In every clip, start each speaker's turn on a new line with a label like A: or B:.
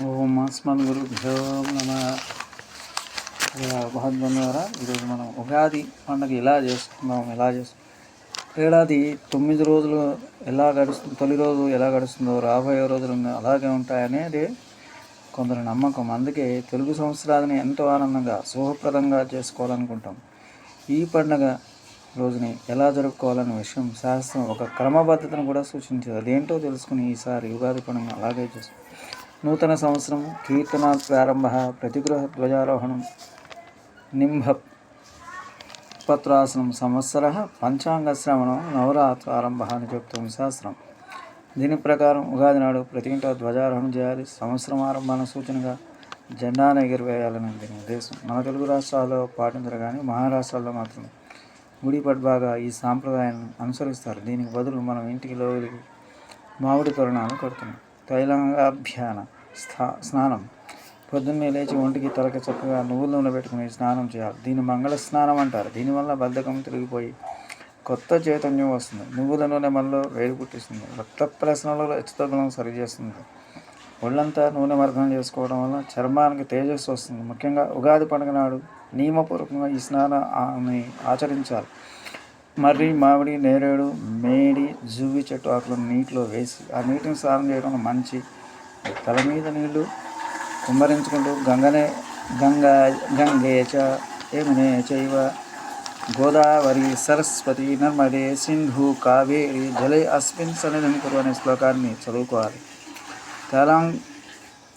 A: ఓం అస్మన్ గురుభ్యో నమ. మహద్బంధారా ఈరోజు మనం ఉగాది పండుగ ఎలా చేసుకుందాం ఎలా చేసు ఏడాది తొమ్మిది రోజులు ఎలా గడుస్తుంది తొలి రోజు ఎలా గడుస్తుందో రాబోయే రోజులు అలాగే ఉంటాయనేది కొందరు నమ్మకం. అందుకే తెలుగు సంవత్సరాన్ని ఎంతో ఆనందంగా శుభప్రదంగా చేసుకోవాలనుకుంటాం. ఈ పండుగ రోజుని ఎలా జరుపుకోవాలనే విషయం శాస్త్రం ఒక క్రమబద్ధతను కూడా సూచించదు. అదేంటో తెలుసుకుని ఈసారి ఉగాది పండుగ అలాగే చేసుకుంటాం నూతన సంవత్సరం కీర్తన ప్రారంభ ప్రతిగృహ ధ్వజారోహణం నింభ పత్రాసనం సంవత్సర పంచాంగ శ్రవణం నవరాత్ర ఆరంభ అని చెప్తుంది శాస్త్రం. దీని ప్రకారం ఉగాది నాడు ప్రతి ఇంట ధ్వజారోహణం చేయాలి. సంవత్సరం ఆరంభాన సూచనగా జెండాను ఎగిరివేయాలని దీని ఉద్దేశం. మన తెలుగు రాష్ట్రాల్లో పాటించరు కానీ మహారాష్ట్రాల్లో మాత్రం గుడి పడ్బాగా ఈ సాంప్రదాయాన్ని అనుసరిస్తారు. దీనికి బదులు మనం ఇంటికి లోపలికి మామిడి తోరణాలు కడుతున్నాం. తైలంగాభ్యాన స్థా స్నానం. పొద్దున్నే లేచి ఒంటికి తలక చక్కగా నువ్వుల నూనె పెట్టుకుని స్నానం చేయాలి. దీన్ని మంగళ స్నానం అంటారు. దీనివల్ల బద్ధకం తిరిగిపోయి కొత్త చైతన్యం వస్తుంది. నువ్వుల నూనె మనలో వేడి పుట్టిస్తుంది. రక్త ప్రసరణలో హెచ్చుతగ్గులను సరిచేస్తుంది ఒళ్ళంతా నూనె మర్దనం చేసుకోవడం వల్ల చర్మానికి తేజస్సు వస్తుంది. ముఖ్యంగా ఉగాది పండుగ నాడు నియమపూర్వకంగా ఈ స్నానాన్ని ఆచరించాలి. మర్రి మామిడి నేరేడు మేడి జువ్వి చెట్టు ఆకులను నీటిలో వేసి ఆ నీటిని స్నానం చేయడం మంచి తల మీద నీళ్ళు కుమ్మరించుకుంటూ గంగనే గంగా గంగే చ యమునే చైవ గోదావరి సరస్వతి నర్మదే సింధు కావేరి జలే అస్మిన్ సన్నిధిని కురు అనే శ్లోకాన్ని చదువుకోవాలి. తైలాం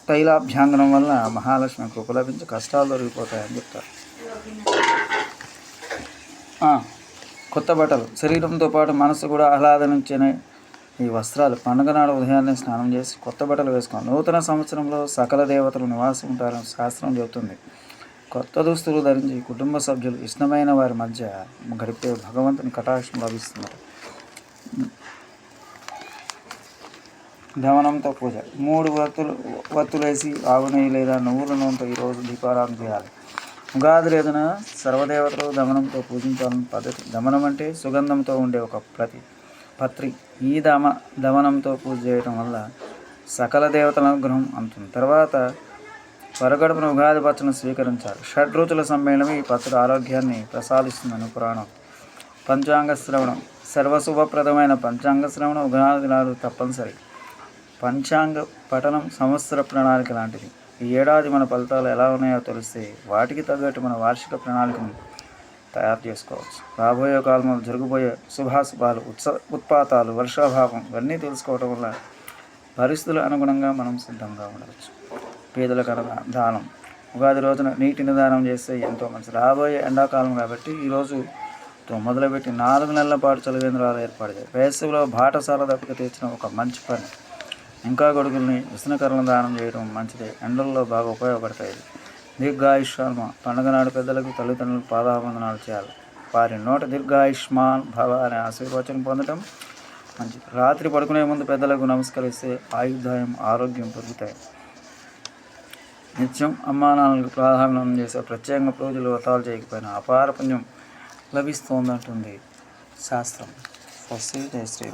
A: తైలాభ్యాంగనం వల్ల మహాలక్ష్మి కృప లభించి కష్టాలు దొరికిపోతాయని చెప్తారు. కొత్త బట్టలు. శరీరంతో పాటు మనసు కూడా ఆహ్లాదనించే ఈ వస్త్రాలు పండుగ నాడు ఉదయాన్నే స్నానం చేసి కొత్త బట్టలు వేసుకోవాలి నూతన సంవత్సరంలో సకల దేవతలు నివాసం ఉంటారని శాస్త్రం చెబుతుంది. కొత్త దుస్తులు ధరించి కుటుంబ సభ్యులు ఇష్టమైన వారి మధ్య గడిపే భగవంతుని కటాక్షం లభిస్తున్నారు ధవనంతో పూజ. మూడు వత్తులు వత్తులేసి ఆవు నెయ్యి లేదా నువ్వుల నూనెతో ఈరోజు దీపారాధన చేయాలి. ఉగాది లేదన సర్వదేవతలు దమనంతో పూజించాలని పద్ధతి. దమనం అంటే సుగంధంతో ఉండే ఒక ప్రతి. పత్రి ఈ దమ దమనంతో పూజ చేయటం వల్ల సకల దేవతల అనుగ్రహం అందుతుంది. తర్వాత పరగడుపున ఉగాది పచ్చను స్వీకరించాలి షడ్రుచుల సమ్మేళనం ఈ పచ్చడి ఆరోగ్యాన్ని ప్రసాదిస్తుందని పురాణం. పంచాంగ శ్రవణం. సర్వశుభప్రదమైన పంచాంగ శ్రవణం ఉగాది నాడు తప్పనిసరి. పంచాంగ పఠనం సంవత్సర ప్రణాళిక లాంటిది. ఈ ఏడాది మన ఫలితాలు ఎలా ఉన్నాయో తెలిస్తే వాటికి తగ్గట్టు మన వార్షిక ప్రణాళికను తయారు చేసుకోవచ్చు. రాబోయే కాలంలో జరగబోయే శుభాశుభాలు ఉత్స ఉత్పాతాలు వర్షాభావం ఇవన్నీ తెలుసుకోవడం వల్ల పరిస్థితుల అనుగుణంగా మనం సిద్ధంగా ఉండవచ్చు. పేదలకు దానం. ఉగాది రోజున నీటిని దానం చేస్తే ఎంతో మంచిది రాబోయే ఎండాకాలం కాబట్టి ఈరోజుతో మొదలుపెట్టి నాలుగు నెలల పాటు చలివేంద్రాలు ఏర్పాటు వేసవిలో బాటసాల దప్పక తీర్చిన ఒక మంచి పని. ఇంకా గొడుగుల్ని విసనకరణ దానం చేయడం మంచిదే. ఎండల్లో బాగా ఉపయోగపడతాయి. దీర్ఘాయుష్మాన్. పండుగ నాడు పెద్దలకు తల్లిదండ్రులకు పాదాబంధనాలు చేయాలి. వారి నోట దీర్ఘాయుష్మాన్ భవ అనే ఆశీర్వచనం పొందడం మంచిది. రాత్రి పడుకునే ముందు పెద్దలకు నమస్కరిస్తే ఆయుర్దాయం ఆరోగ్యం పెరుగుతాయి. నిత్యం అమ్మానాన్నలకు ప్రాధాన్యం చేసే ప్రత్యేకంగా పూజలు వ్రతాలు చేయకపోయినా అపార పుణ్యం లభిస్తోందంటుంది శాస్త్రం. స్వస్తి జయ శ్రీరామ్.